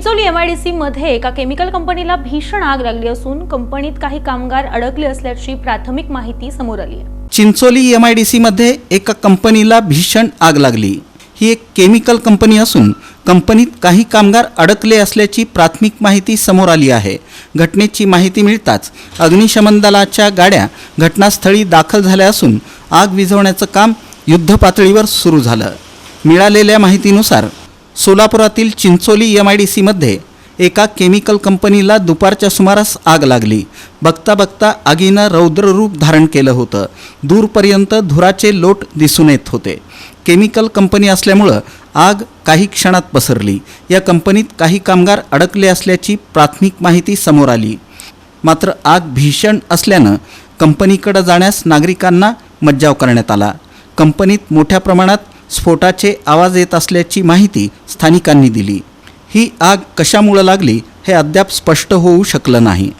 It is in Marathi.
चिंचोली एमआयडीसी मध्ये एका केमिकल कंपनीला भीषण आग लागली असून कंपनीत काही कामगार अडकले असल्याची प्राथमिक माहिती समोर आली आहे. चिंचोली एम आय डी सीमध्ये एका कंपनीला भीषण आग लागली. ही एक केमिकल कंपनी असून कंपनीत काही कामगार अडकले असल्याची प्राथमिक माहिती समोर आली आहे. घटनेची माहिती मिळताच अग्निशमन दलाच्या गाड्या घटनास्थळी दाखल झाल्या असून आग विझवण्याचं काम युद्धपातळीवर सुरू झालं. मिळालेल्या माहितीनुसार सोलापुरातील चिंचोली एम आय डी सीमध्ये एका केमिकल कंपनीला दुपारच्या सुमारास आग लागली. बघता बघता आगीनं रौद्ररूप धारण केलं होतं. दूरपर्यंत धुराचे लोट दिसून येत होते. केमिकल कंपनी असल्यामुळं आग काही क्षणात पसरली. या कंपनीत काही कामगार अडकले असल्याची प्राथमिक माहिती समोर आली. मात्र आग भीषण असल्यानं कंपनीकडे जाण्यास नागरिकांना मज्जाव करण्यात आला. कंपनीत मोठ्या प्रमाणात स्फोटाचे आवाज येत असल्याची माहिती स्थानिकांनी दिली. ही आग कशामुळं लागली हे अद्याप स्पष्ट होऊ शकलं नाही.